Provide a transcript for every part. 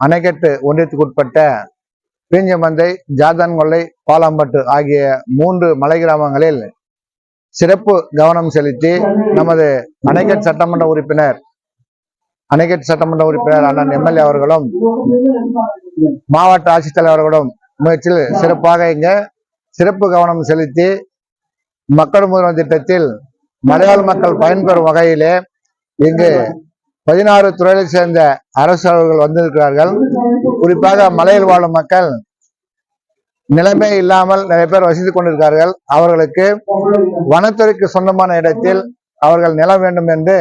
அணைக்கட்டு ஒன்றியத்துக்குட்பட்ட பீஞ்சமந்தை ஜாதன்கொல்லை பாலாம்பட்டு ஆகிய மூன்று மலை கிராமங்களில் சிறப்பு கவனம் செலுத்தி நமது அணைக்கட் சட்டமன்ற உறுப்பினர் அணைக்கட் சட்டமன்ற உறுப்பினர் அண்ணன் எம்எல்ஏ அவர்களும் மாவட்ட ஆட்சித்தலைவர் அவர்களும் முயற்சியில் சிறப்பாக இங்க சிறப்பு கவனம் செலுத்தி மக்கள் முதல்வர் திட்டத்தில் மலையாள மக்கள் பயன்பெறும் வகையிலே இங்கு பதினாறு துறையை சேர்ந்த அரசு அலுவலர்கள் வந்திருக்கிறார்கள். குறிப்பாக மலையில் வாழும் மக்கள் நிலைமை இல்லாமல் நிறைய பேர் வசித்துக் கொண்டிருக்கிறார்கள். அவர்களுக்கு வனத்துறைக்கு சொந்தமான இடத்தில் அவர்கள் நிலம் வேண்டும் என்று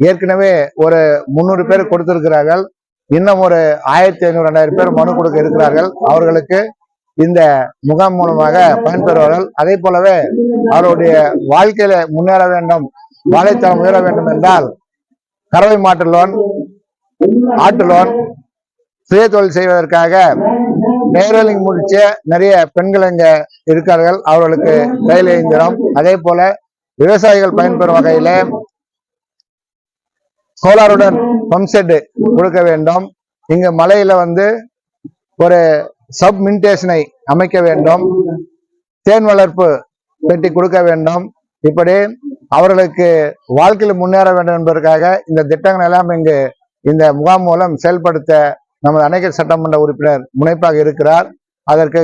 ஏற்கனவே ஒரு முன்னூறு பேர் கொடுத்திருக்கிறார்கள். இன்னும் ஒரு ஆயிரத்தி ஐநூறு ரெண்டாயிரம் பேர் மனு கொடுக்க இருக்கிறார்கள். அவர்களுக்கு இந்த முகாம் மூலமாக பயன்பெறுவார்கள் அதே போலவே அவருடைய வாழ்க்கையில முன்னேற வேண்டும் வாழைத்தரம் உயர வேண்டும் என்றால் கறவை மாட்டு லோன் ஆட்டு லோன் சுய தொழில் செய்வதற்காக நேரலிங் முடிச்ச நிறைய பெண்கள் இங்க இருக்கார்கள். அவர்களுக்கு கையில் இயந்திரம். அதே போல விவசாயிகள் பயன்பெறும் வகையில சோலாருடன் பம்ப் செட்டு கொடுக்க வேண்டும். இங்கு மலையில வந்து ஒரு சப் மின்டேஷனை அமைக்க வேண்டும். தேன் வளர்ப்பு பெட்டி கொடுக்க வேண்டும். இப்படி அவர்களுக்கு வாழ்க்கையில் முன்னேற வேண்டும் என்பதற்காக இந்த திட்டங்கள் எல்லாம் இங்கு இந்த முகாம் மூலம் செயல்படுத்த நமது அனைத்து சட்டமன்ற உறுப்பினர் முனைப்பாக இருக்கிறார். அதற்கு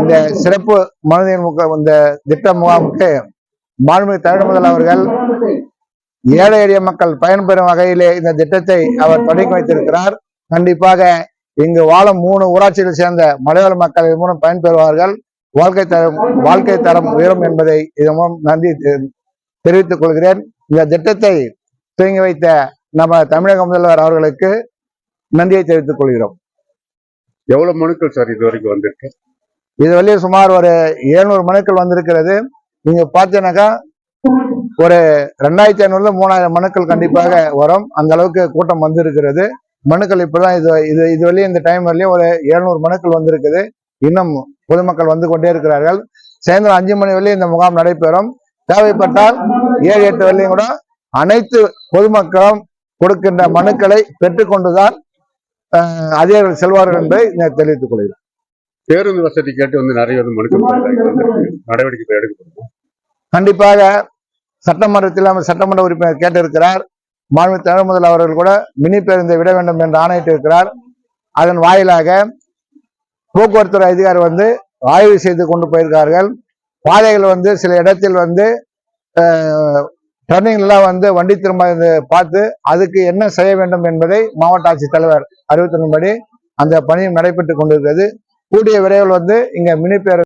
இந்த சிறப்பு மனிதன் முக இந்த திட்ட முகாமுக்கு மாண்புமிகு தமிழ் முதல் அவர்கள் ஏழை எளிய மக்கள் பயன்பெறும் வகையிலே இந்த திட்டத்தை அவர் தொடங்கி வைத்திருக்கிறார். கண்டிப்பாக இங்கு வாழும் மூணு ஊராட்சிகளை சேர்ந்த மலையாள மக்கள் இதன் மூலம் பயன்பெறுவார்கள். வாழ்க்கை தரம் வாழ்க்கை தரம் உயரும் என்பதை இதன் மூலம் நன்றி தெரிவித்துக் கொள்கிறேன். இந்த திட்டத்தை துவங்கி வைத்த நம்ம தமிழக முதல்வர் அவர்களுக்கு நன்றியை தெரிவித்துக் கொள்கிறோம். எவ்வளவு மனுக்கள் சார் இது வரைக்கும் வந்திருக்கு? இது வரையும் சுமார் ஒரு 700 மனுக்கள் வந்திருக்கிறது. நீங்க பார்த்தீங்கன்னாக்கா ஒரு ரெண்டாயிரத்தி ஐநூறுல மூணாயிரம் மனுக்கள் கண்டிப்பாக வரும். அந்த அளவுக்கு கூட்டம் வந்திருக்கிறது. மனுக்கள் இப்பதான் இது இது இது வரையும் இந்த டைம் வரலையும் ஒரு 700 மனுக்கள் வந்திருக்குது. இன்னும் பொதுமக்கள் வந்து கொண்டே இருக்கிறார்கள். சாயந்தரம் அஞ்சு மணி வரையும் இந்த முகாம் நடைபெறும். தேவைப்பட்டால் ஏழு எட்டு வரையும் கூட அனைத்து பொதுமக்களும் கொடுக்கின்ற மனுக்களை பெற்றுக்கொண்டுதான் அதிகாரிகள் செல்வார்கள் என்பதை தெரிவித்துக் கொள்கிறேன். பேருந்து வசதி கேட்டு வந்து நிறைய. நடவடிக்கை எடுக்கப்படும் கண்டிப்பாக சட்டமன்றத்தில் நம்ம சட்டமன்ற உறுப்பினர் கேட்டிருக்கிறார். மாண்பு தமிழ் முதல் அவர்கள் கூட மினி பேருந்தை விட வேண்டும் என்று ஆணையிட்டிருக்கிறார். அதன் வாயிலாக போக்குவரத்துறை அதிகாரி வந்து ஆய்வு செய்து கொண்டு போயிருக்கார்கள். பாதைகள் வந்து சில இடத்தில் வந்து டர்னிங்லாம் வந்து வண்டி திரும்ப பார்த்து அதுக்கு என்ன செய்ய வேண்டும் என்பதை மாவட்ட ஆட்சித்தலைவர் அறிவுறுத்தின்படி அந்த பணியும் நடைபெற்று கொண்டிருக்கிறது. கூடிய விரைவில் வந்து இங்கே மினி பேர்